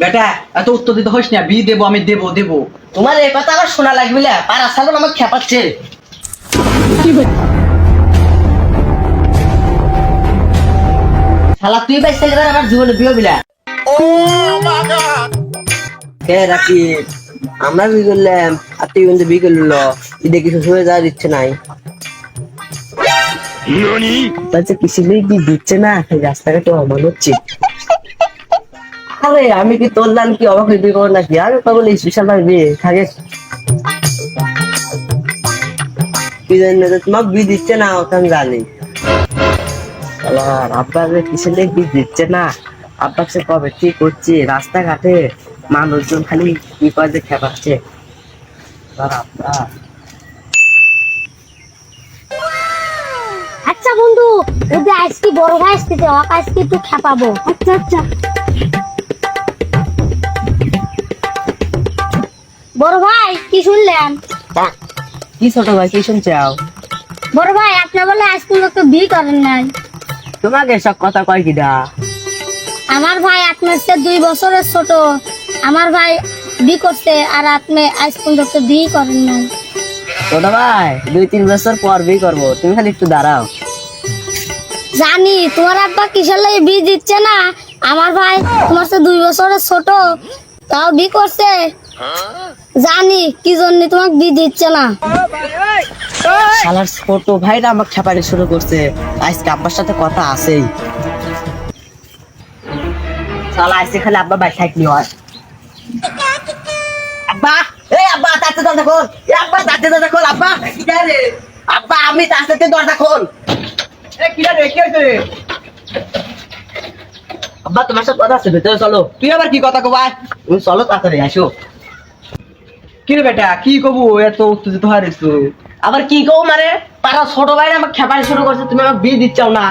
বেটা এত উত্তর দিতে হইস না বিয়ে দেবো আমি দেবো দেবো। তোমার এই কথা আবার শোনা লাগবে না পাড়া ছাগল আমাকে খেপাচ্ছে। শালা তুই বাইশ আমার জীবনে বিয়ে বিলা কে রাখি? আমরা বিয়ে করলাম আর তুই কিন্তু বিয়ে করল তুই দেখি শ্বশুরে যাওয়ার ইচ্ছে নাই। কিছু নেই কি দিচ্ছে না এই রাস্তাঘাটে অমান হচ্ছে। আরে আমি কি তোর লাল কি অবাক হয়ে বিয়ে নাকি? আমি পাগল এই স্পেশাল ভাবে বিয়ে থাকে। কি জানি তোমার বিয়ে দিচ্ছে না ওটা আমি জানি। আব্বা কিসের লেগে বিয়ে দিচ্ছে না? আব্বা সে কবে কি করছে? রাস্তাঘাটে মানুষজন খালি কি করে যে খেপাচ্ছে আব্বা। আচ্ছা বন্ধু যদি আজকে বড় ভাই আসতেছে ওকে আজকে একটু খেপাবো। আচ্ছা আচ্ছা। বড় ভাই কি শুনলেন? কি ছোট ভাই কি শুনছাও বড় ভাই আপনি বলে আজকে লোককে বিয়ে করেন নাই। তোমাকে সব কথা কয় কিডা? আমার ভাই আপনার চেয়ে দুই বছরের ছোট। আমার ভাই বিয়ে করছে আর আপনি আজ পর্যন্ত বিয়ে করেন নাই। ছোট ভাই দুই তিন বছর পর বিয়ে করব। তুমি খালি একটু দাঁড়াও। জানি তোমার আব্বা কিসের লাগে বিয়ে দিচ্ছে না? আমার ভাই তোমার চেয়ে দুই বছরের ছোট তাও বিয়ে করছে। জানি, কি জন্য তোমাকে বিয়ে দিচ্ছে না। শালার ছোট ভাইরা আমাকে খেপাড়ি শুরু করছে। আজকে আব্বার সাথে কথা আছেই। শালা, আজকে খালি আব্বা বাই থাকলি হয়। আব্বা, এই আব্বা, তাতে দরজা খোল। এই আব্বা, তাতে দরজা খোল, আব্বা। আব্বা, আমি তাতে দরজা খোল? আব্বা, তোমার সাথে কথা আছে, ভেতরে চলো। তুই আবার কি কথা কবা চলো তাড়াতাড়ি, আসো। কি রে বেটা কি কবু? এত উত্তেজিত হয়ে আবার কি কও মানে? পাড়া ছোট ভাইরা আমাকে খেপাড়ি শুরু করছে তুমি আমাকে বিয়ে দিচ্ছাও না।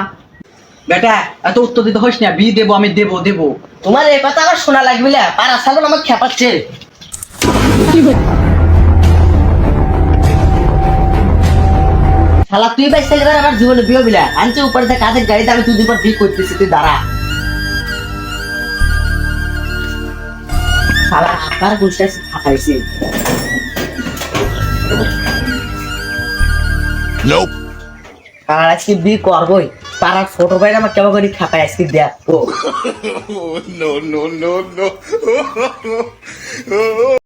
বেটা এত উত্তর দিতে হইস না বিয়ে দেবো আমি দেবো দেবো। তোমার এই কথা আবার শোনা লাগবে না পাড়া ছাগল আমাকে খেপাচ্ছে। শালা তুই বাইশ এবার আমার জীবনে বিয়ে বিলা আনছে উপরে থেকে কাজের গাড়িতে আমি তুই দুবার বিয়ে করতেছি তুই দাঁড়া। শালা আবার গুছটা ফাটাইছি Nope. আর আজকে বিয়ে করবোই পাড়ার ছোট ভাইরা আমার কেমন করে খাপায় আজকে দেখ ও নো নো নো no.